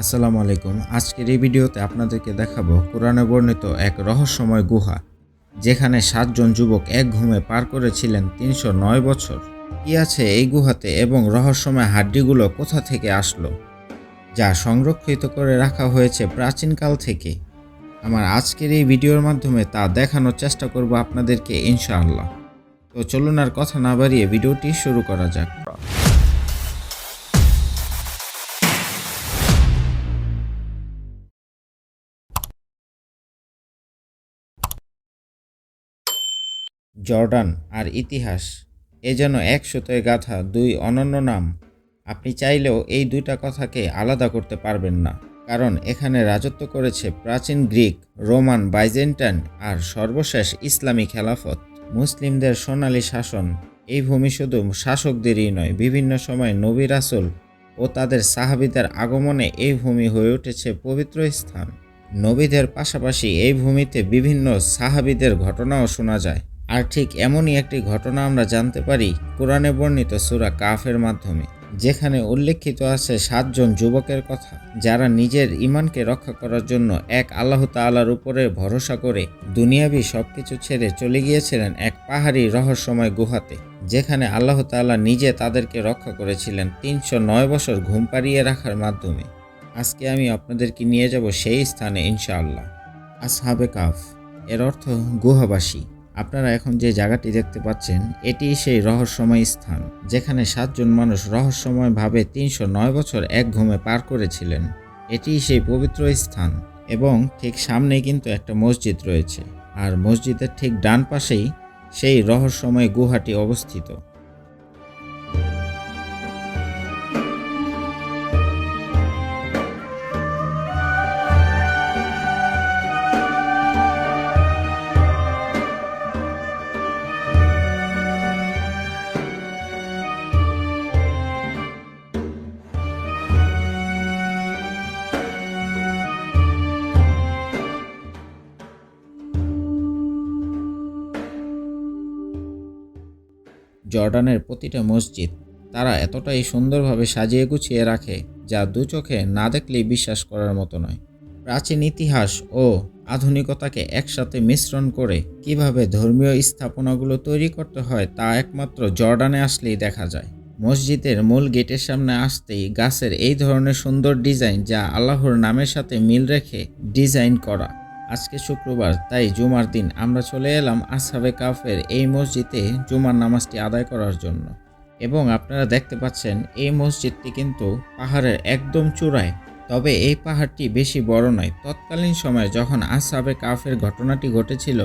আসসালামু আলাইকুম। আজকের এই ভিডিওতে আপনাদেরকে দেখাবো কোরআনে বর্ণিত এক রহস্যময় গুহা, যেখানে সাতজন যুবক এক ঘুমে পার করেছিলেন তিনশো নয় বছর। কি আছে এই গুহাতে এবং রহস্যময় হাড্ডিগুলো কোথা থেকে আসলো, যা সংরক্ষিত করে রাখা হয়েছে প্রাচীনকাল থেকে? আমার আজকের এই ভিডিওর মাধ্যমে তা দেখানোর চেষ্টা করব আপনাদেরকে, ইনশাআল্লাহ। তো চলুন আর কথা না বাড়িয়ে ভিডিওটি শুরু করা যাক। জর্ডান আর ইতিহাস। এ যেন এক সুতোয় গাথা দুই অনন্য নাম। আপনি চাইলেও এই দুইটা কথাকে আলাদা করতে পারবেন না, কারণ এখানে রাজত্ব করেছে প্রাচীন গ্রিক, রোমান বাইজেন্টাইন আর সর্বশেষ ইসলামী খেলাফত। মুসলিমদের সোনালী শাসন, এই ভূমি শুধু শাসকদেরই নয়, বিভিন্ন সময় নবী রাসুল ও তাদের সাহাবিদের আগমনে এই ভূমি হয়ে উঠেছে পবিত্র স্থান। নবীদের পাশাপাশি এই ভূমিতে বিভিন্ন সাহাবিদের ঘটনাও শোনা যায়। আর ঠিক এমনই একটি ঘটনা আমরা জানতে পারি কোরআনে বর্ণিত সুরা কাফের মাধ্যমে, যেখানে উল্লেখিত আছে সাতজন যুবকের কথা, যারা নিজের ইমানকে রক্ষা করার জন্য এক আল্লাহ তাআলার উপরে ভরসা করে দুনিয়াবি সব কিছু ছেড়ে চলে গিয়েছিলেন এক পাহাড়ি রহস্যময় গুহাতে, যেখানে আল্লাহ তাআলা নিজে তাদেরকে রক্ষা করেছিলেন তিনশো নয় বছর ঘুম পাড়িয়ে রাখার মাধ্যমে। আজকে আমি আপনাদেরকে নিয়ে যাব সেই স্থানে ইনশাআল্লাহ। আসহাবে কাফ, এর অর্থ গুহাবাসী। আপনারা এখন যে জায়গাটি দেখতে পাচ্ছেন, এটি সেই রহস্যময় স্থান, যেখানে সাতজন মানুষ রহস্যময়ভাবে তিনশো নয় বছর এক ঘুমে পার করেছিলেন। এটি সেই পবিত্র স্থান এবং ঠিক সামনে কিন্তু একটা মসজিদ রয়েছে, আর মসজিদের ঠিক ডান পাশেই সেই রহস্যময় গুহাটি অবস্থিত। জর্ডানের প্রতিটা মসজিদ তারা এতটাই সুন্দরভাবে সাজিয়ে গুছিয়ে রাখে যা দু চোখে না দেখলেই বিশ্বাস করার মতো নয়। প্রাচীন ইতিহাস ও আধুনিকতাকে একসাথে মিশ্রণ করে কীভাবে ধর্মীয় স্থাপনাগুলো তৈরি করতে হয় তা একমাত্র জর্ডানে আসলেই দেখা যায়। মসজিদের মূল গেটের সামনে আসতেই গাছের এই ধরনের সুন্দর ডিজাইন যা আল্লাহর নামের সাথে মিল রেখে ডিজাইন করা। আজকে শুক্রবার, তাই জুমার দিন আমরা চলে এলাম আসহাবে কাফের এই মসজিদে জুমার নামাজটি আদায় করার জন্য। এবং আপনারা দেখতে পাচ্ছেন, এই মসজিদটি কিন্তু পাহাড়ের একদম চূড়ায়। তবে এই পাহাড়টি বেশি বড় নয়। তৎকালীন সময়ে যখন আসহাবে কাফের ঘটনাটি ঘটেছিল,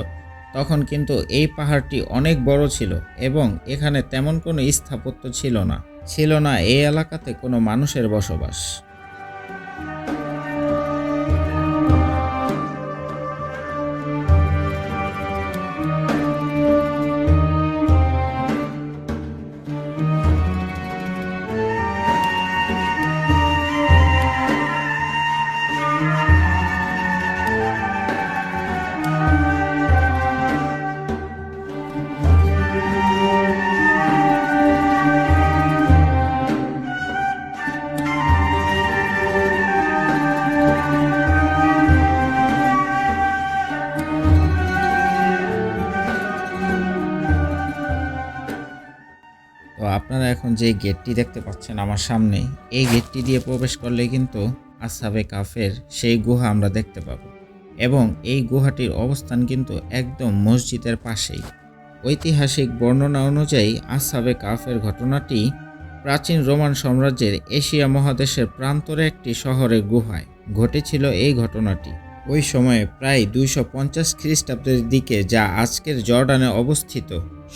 তখন কিন্তু এই পাহাড়টি অনেক বড় ছিল এবং এখানে তেমন কোনো স্থাপত্য ছিল না। ছিল না এই এলাকাতে কোনো মানুষের বসবাস। আপনারা এখন যে গেটটি দেখতে পাচ্ছেন আমার সামনে, এই গেটটি দিয়ে প্রবেশ করলে কিন্তু আসাবে কাফের সেই গুহা আমরা দেখতে পাবো। এবং এই গুহাটির অবস্থান কিন্তু একদম মসজিদের পাশেই। ঐতিহাসিক বর্ণনা অনুযায়ী আসাবে কাফের ঘটনাটি প্রাচীন রোমান সাম্রাজ্যের এশিয়া মহাদেশের প্রান্তরে একটি শহরের গুহায় ঘটেছিল এই ঘটনাটি। ওই সময়ে প্রায় দুইশো পঞ্চাশ খ্রিস্টাব্দের দিকে যা আজকের জর্ডানে অবস্থিত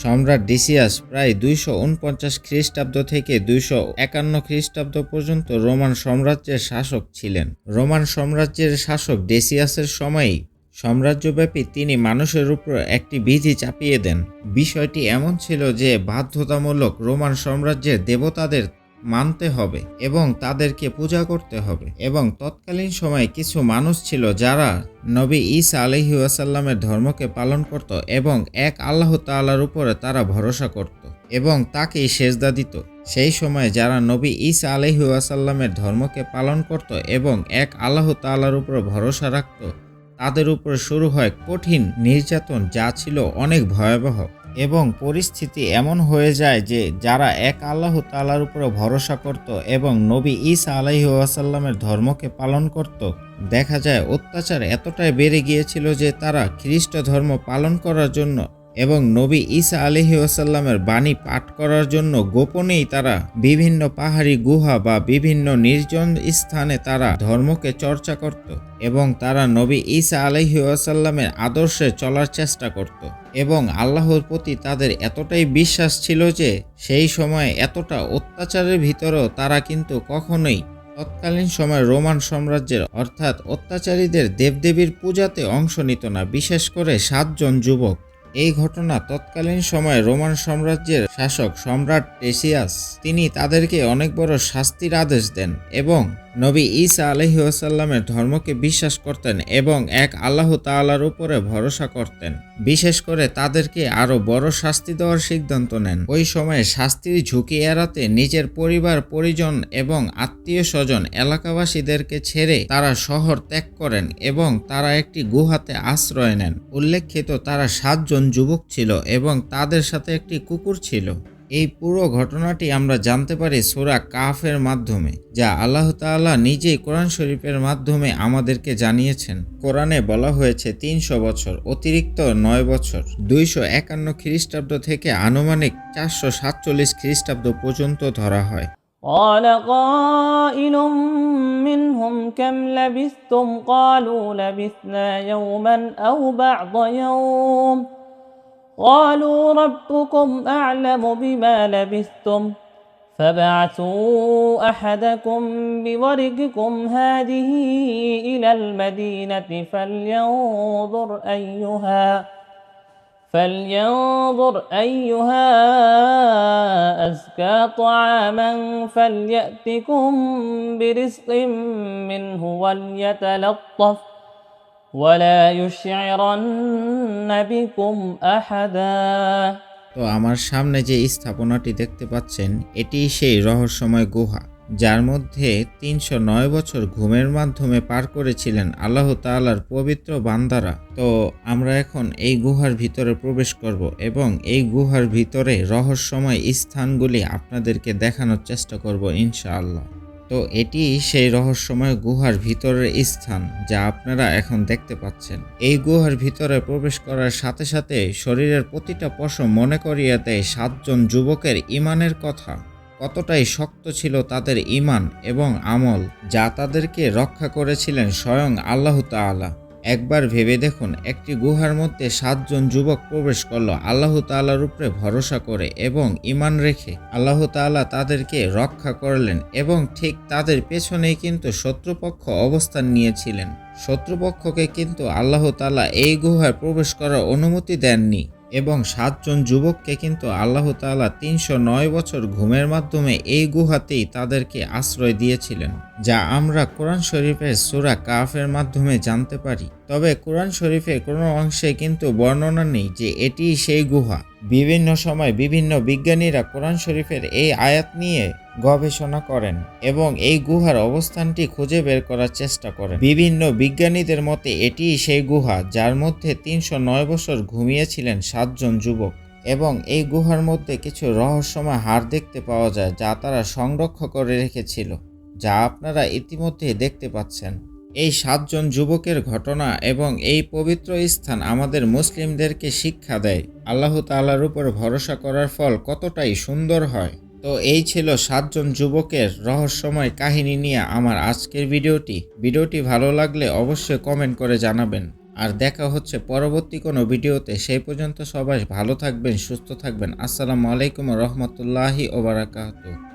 সম্রাট ডিসিয়াস প্রায় দুইশো উনপঞ্চাশ খ্রিস্টাব্দ থেকে দুইশো একান্ন খ্রিস্টাব্দ পর্যন্ত রোমান সাম্রাজ্যের শাসক ছিলেন। রোমান সাম্রাজ্যের শাসক ডেসিয়াসের সময়ই সাম্রাজ্যব্যাপী তিনি মানুষের উপর একটি বিধি চাপিয়ে দেন। বিষয়টি এমন ছিল যে বাধ্যতামূলক রোমান সাম্রাজ্যের দেবতাদের মানতে হবে এবং তাদেরকে পূজা করতে হবে। এবং তৎকালীন সময়ে কিছু মানুষ ছিল যারা নবী ঈসা আলহি ওয়াসাল্লামের ধর্মকে পালন করত এবং এক আল্লাহ তাআলার উপরে তারা ভরসা করত এবং তাকেই সেজদা দিত। সেই সময় যারা নবী ঈসা আলহি ওয়াসাল্লামের ধর্মকে পালন করত এবং এক আল্লাহ তাআলার উপর ভরসা রাখত, তাদের উপর শুরু হয় কঠিন নির্যাতন যা ছিল অনেক ভয়াবহ। এবং পরিস্থিতি এমন হয়ে যায় যে যারা এক আল্লাহ তালার উপরে ভরসা করত এবং নবী ঈসা আলাহি ওয়াসাল্লামের ধর্মকে পালন করত, দেখা যায় অত্যাচার এতটাই বেড়ে গিয়েছিল যে তারা খ্রিস্ট ধর্ম পালন করার জন্য এবং নবী ঈসা আলহি ওয়াসাল্লামের বাণী পাঠ করার জন্য গোপনেই তারা বিভিন্ন পাহাড়ি গুহা বা বিভিন্ন নির্জন স্থানে তারা ধর্মকে চর্চা করত এবং তারা নবী ঈসা আলহি ওয়াসাল্লামের আদর্শে চলার চেষ্টা করত এবং আল্লাহর প্রতি তাদের এতটাই বিশ্বাস ছিল যে সেই সময়ে এতটা অত্যাচারের ভিতরেও তারা কিন্তু কখনোই তৎকালীন সময় রোমান সাম্রাজ্যের অর্থাৎ অত্যাচারীদের দেবদেবীর পূজাতে অংশ নিত না, বিশেষ করে সাতজন যুবক। এই ঘটনা তৎকালীন সময়ে রোমান সাম্রাজ্যের শাসক সম্রাট টেসিয়াস, তিনি তাদেরকে অনেক বড় শাস্তির আদেশ দেন এবং নবী ঈসা আলহি ওয়াসাল্লামের ধর্মকে বিশ্বাস করতেন এবং এক আল্লাহ তাআলার উপরে ভরসা করতেন। বিশেষ করে তাদেরকে আরও বড় শাস্তি দেওয়ার সিদ্ধান্ত নেন। ওই সময়ে শাস্তির ঝুঁকি এড়াতে নিজের পরিবার, পরিজন এবং আত্মীয় স্বজন এলাকাবাসীদেরকে ছেড়ে তারা শহর ত্যাগ করেন এবং তারা একটি গুহাতে আশ্রয় নেন। উল্লেখিত তারা সাতজন যুবক ছিল এবং তাদের সাথে একটি কুকুর ছিল। এই পুরো ঘটনাটি আমরা জানতে পারি সুরা কাফের মাধ্যমে যা আল্লাহ তাআলা নিজেই কোরআন শরীফের মাধ্যমে আমাদেরকে জানিয়েছেন কোরআনে বলা হয়েছে তিনশো বছর অতিরিক্ত নয় বছর দুইশো একান্ন খ্রিস্টাব্দ থেকে আনুমানিক চারশো সাতচল্লিশ খ্রিস্টাব্দ পর্যন্ত ধরা হয় قال قائل منهم كم لبثتم قالوا لبثنا يوما أو بعض يوم قالوا ربكم أعلم بما لبثتم فبعثوا أحدكم بورقكم هذه إلى المدينة فلينظر أيها فلينظر أيها أزكى طعاما فليأتكم برزق منه وليتلطف ولا يشعرن بكم أحدا তো আমার সামনে যে স্থাপনাটি দেখতে পাচ্ছেন এটি সেই রহস্যময় গুহা যার মধ্যে তিনশো নয় বছর ঘুমের মাধ্যমে পার করেছিলেন আল্লাহ তাআলার পবিত্র বান্দারা তো আমরা এখন এই গুহার ভিতরে প্রবেশ করব এবং এই গুহার ভিতরে রহস্যময় স্থানগুলি আপনাদেরকে দেখানোর চেষ্টা করব ইনশাআল্লাহ তো এটি সেই রহস্যময় গুহার ভিতরের স্থান যা আপনারা এখন দেখতে পাচ্ছেন। এই গুহার ভিতরে প্রবেশ করার সাথে সাথে শরীরের প্রতিটা পশম মনে করিয়ে দেয় সাতজন যুবকের ইমানের কথা। কতটাই শক্ত ছিল তাদের ইমান এবং আমল যা তাদেরকে রক্ষা করেছিলেন স্বয়ং আল্লাহ তাআলা। একবার ভেবে দেখুন, একটি গুহার মধ্যে সাতজন যুবক প্রবেশ করল আল্লাহ তাল্লাহর উপরে ভরসা করে এবং ইমান রেখে আল্লাহ তাল্লাহ তাদেরকে রক্ষা করলেন এবং ঠিক তাদের পেছনেই কিন্তু শত্রুপক্ষ অবস্থান নিয়েছিলেন। শত্রুপক্ষকে কিন্তু আল্লাহ তাল্লাহ এই গুহায় প্রবেশ করার অনুমতি দেননি। এবং সাতজন যুবককে কিন্তু আল্লাহ তালা তিনশো নয় বছর ঘুমের মাধ্যমে এই গুহাতেই তাদেরকে আশ্রয় দিয়েছিলেন, যা আমরা কোরআন শরীফের সুরা কাফের মাধ্যমে জানতে পারি। তবে কোরআন শরীফের কোনো অংশে কিন্তু বর্ণনা নেই যে এটি সেই গুহা। বিভিন্ন সময় বিভিন্ন বিজ্ঞানীরা কোরআন শরীফের এই আয়াত নিয়ে গবেষণা করেন এবং এই গুহার অবস্থানটি খুঁজে বের করার চেষ্টা করেন। বিভিন্ন বিজ্ঞানীদের মতে এটিই সেই গুহা যার মধ্যে তিনশো নয় বছর ঘুমিয়েছিলেন সাতজন যুবক এবং এই গুহার মধ্যে কিছু রহস্যময় হাড় দেখতে পাওয়া যায় যা তারা সংরক্ষণ করে রেখেছিল, যা আপনারা ইতিমধ্যে দেখতে পাচ্ছেন। এই সাতজন যুবকের ঘটনা এবং এই পবিত্র স্থান আমাদের মুসলিমদেরকে শিক্ষা দেয়। আল্লাহ তাআলার উপর ভরসা করার ফল কতটাই সুন্দর হয়। তো এই ছিল সাতজন যুবকের রহস্যময় কাহিনী নিয়ে আমার আজকের ভিডিওটি। ভিডিওটি ভালো লাগলে অবশ্যই কমেন্ট করে জানাবেন। আর দেখা হচ্ছে পরবর্তী কোনো ভিডিওতে। সেই পর্যন্ত সবাই ভালো থাকবেন, সুস্থ থাকবেন। আসসালামু আলাইকুম রহমতুল্লাহি ওবরাকাতু